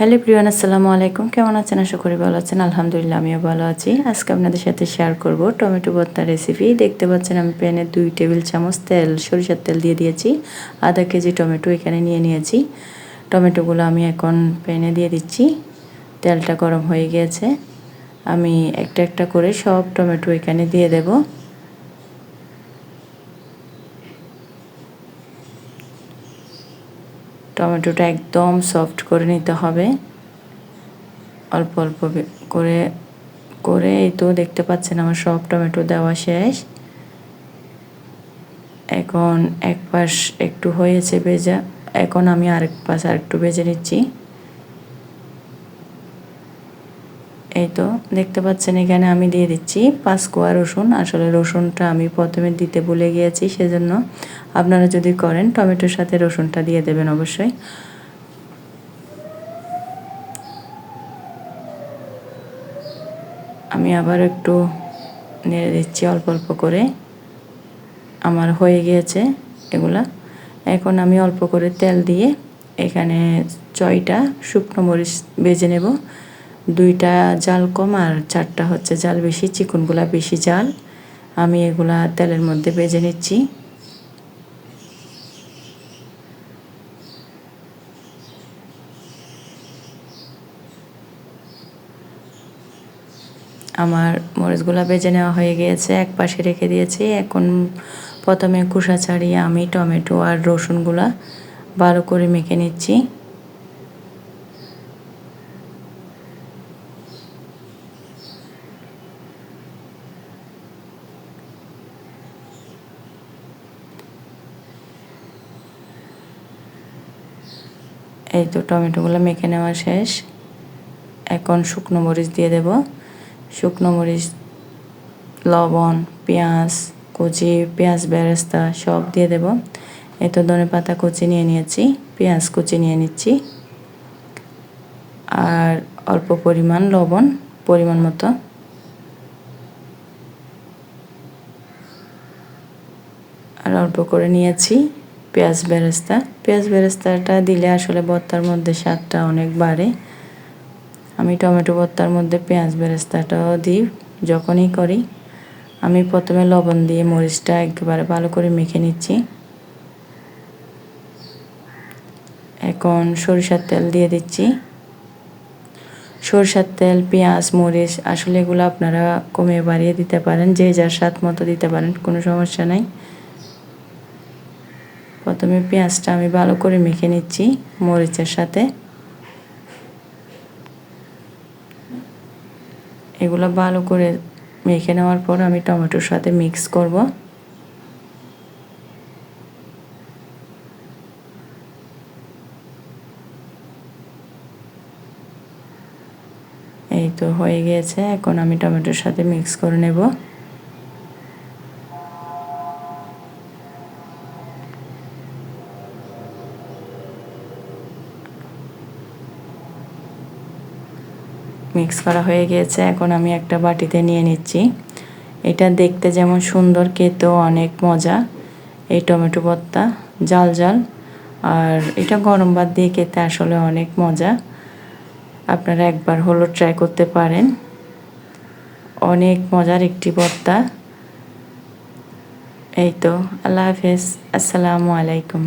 Hello Priyan, আসসালামু আলাইকুম। কেমন আছেন? আশা করি ভালো আছেন। আলহামদুলিল্লাহ, আমিও ভালো আছি। আজকে আপনাদের সাথে শেয়ার করব টমেটো ভর্তা রেসিপি দেখতে পাচ্ছেন, আমি প্যানে দুই টেবিল চামচ তেল, সরিষার তেল দিয়ে দিয়েছি। আধা কেজি টমেটো এখানে নিয়ে নিয়েছি। টমেটোগুলো আমি এখন প্যানে দিয়ে দিচ্ছি। তেলটা গরম হয়ে গিয়েছে আমি একটা একটা করে সব টমেটো এখানে দিয়ে দেবো। টমেটোটা একদম সফট করে নিতে হবে। অল্প অল্প করে করে এই তো দেখতে পাচ্ছেন আমার সব টমেটো দেওয়া শেষ। এখন এক পাশ একটু হয়েছে ভেজা, এখন আমি আরেক পাশ আরেকটু ভেজে নিচ্ছি। এই তো, দেখতে পাচ্ছেন এখানে আমি দিয়ে দিচ্ছি পাঁচ কোয়া রসুন। আসলে রসুনটা আমি প্রথমে দিতে ভুলে গিয়েছি, সেজন্য আপনারা যদি করেন, টমেটোর সাথে রসুনটা দিয়ে দেবেন অবশ্যই। আমি আবার একটু নেড়ে দিচ্ছি অল্প অল্প করে। আমার হয়ে গিয়েছে এগুলা। এখন আমি অল্প করে তেল দিয়ে এখানে ছয়টা শুকনো মরিচ বেজে নেব। দুইটা জাল কম আর চারটা হচ্ছে জাল বেশি, চিকনগুলা বেশি জাল। আমি এগুলা তেলের মধ্যে বেজে নিচ্ছি। আমার মরিচগুলো বেজে নেওয়া হয়ে গিয়েছে, এক পাশে রেখে দিয়েছি। এখন প্রথমে কুসা ছাড়িয়ে আমি টমেটো আর রসুনগুলা ভালো করে মেখে নিচ্ছি। এই তো টমেটোগুলো মেখে নেওয়া শেষ। এখন শুকনো মরিচ দিয়ে দেব। শুকনো মরিচ, লবণ, পেঁয়াজ, কুচি, পেঁয়াজ বেরেস্তা সব দিয়ে দেব। এই তো ধনে পাতা কুচি নিয়ে নিয়েছি, পেঁয়াজ কুচি নিয়ে নিচ্ছি। আর অল্প পরিমাণ লবণ, পরিমাণ মতো। আর অল্প করে নিয়েছি। পেঁয়াজ বেরেস্তা। পেঁয়াজ বেরেস্তাটা দিলে আসলে ভর্তার মধ্যে স্বাদটা অনেক বাড়ে। আমি টমেটো ভর্তার মধ্যে পেঁয়াজ বেরেস্তাটাও দিই, যখনই করি। আমি প্রথমে লবণ দিয়ে মরিচটা একেবারে ভালো করে মেখে নিচ্ছি। এখন সরিষার তেল দিয়ে দিচ্ছি। সরষার তেল, পেঁয়াজ, মরিচ আসলে এগুলো আপনারা কমে বাড়িয়ে দিতে পারেন, যে যার স্বাদ মতো দিতে পারেন, কোনো সমস্যা নাই। প্রথমে পেঁয়াজটা আমি ভালো করে মেখে নিচ্ছি মরিচের সাথে। এগুলো ভালো করে মেখে নেওয়ার পর আমি টমেটোর সাথে মিক্স করব। এই তো হয়ে গিয়েছে এখন আমি টমেটোর সাথে মিক্স করে নেব। মিক্স করা হয়ে গিয়েছে, এখন আমি একটা বাটিতে নিয়ে নিচ্ছি। এটা দেখতে যেমন সুন্দর, খেতেও অনেক মজা। এই টমেটো ভর্তা জাল জাল। আর এটা গরম ভাত দিয়ে খেতে আসলে অনেক মজা। আপনারা একবার হলো ট্রাই করতে পারেন। অনেক মজার একটি ভর্তা এই তো, আল্লাহ হাফেজ। আসসালামু আলাইকুম।